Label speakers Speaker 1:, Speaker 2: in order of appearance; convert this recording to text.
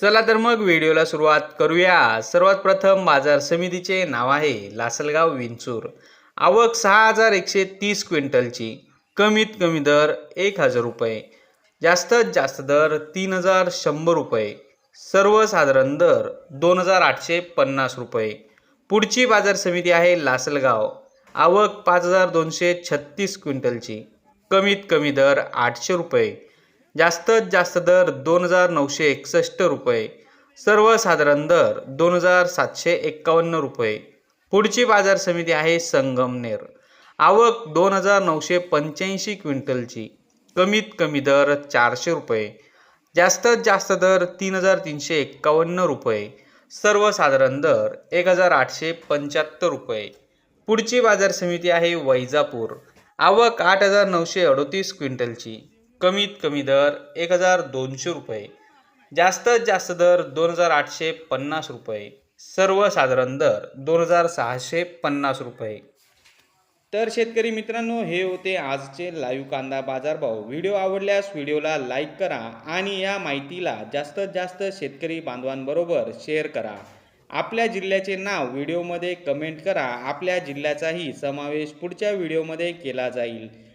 Speaker 1: चला तर मग व्हिडिओला सुरुवात करूया. सर्वात प्रथम बाजार समितीचे नाव आहे लासलगाव विंचूर. आवक सहा हजार एकशे तीस क्विंटलची. कमीत कमी दर एक हजार रुपये. जास्तीत जास्त दर तीन हजार शंभर रुपये. सर्वसाधारण दर दोन हजार आठशे पन्नास रुपये. पुढची बाजार समिती आहे लासलगाव. आवक पाच हजार दोनशे छत्तीस क्विंटलची. कमीत कमी दर आठशे रुपये. जास्तीत जास्त दर दोन हजार नऊशे एकसष्ट रुपये. सर्वसाधारण दर दोन हजार सातशे एक्कावन्न रुपये. पुढची बाजार समिती आहे संगमनेर. आवक दोन हजार नऊशे पंच्याऐंशी क्विंटलची. कमीत कमी दर चारशे रुपये. जास्तीत जास्त दर तीन हजार तीनशे एक्कावन्न रुपये. सर्वसाधारण दर एक हजार आठशे पंच्याहत्तर रुपये. पुढची बाजार समिती आहे वैजापूर. आवक आठ हजार नऊशे अडोतीस क्विंटलची. कमीत कमी दर एक हजार दोनशे रुपये जास्तीत जास्त दर दोन हजार आठशे पन्नास रुपये सर्वसाधारण दर दोन हजार सहाशे पन्नास रुपये. तर शेतकरी मित्रांनो हे होते आजचे लाईव्ह कांदा बाजारभाव. व्हिडिओ आवडल्यास व्हिडिओला लाईक करा आणि या माहितीला जास्तीत जास्त शेतकरी बांधवांबरोबर शेअर करा. आपल्या जिल्ह्याचे नाव व्हिडिओमध्ये कमेंट करा. आपल्या जिल्ह्याचाही समावेश पुढच्या व्हिडिओमध्ये केला जाईल.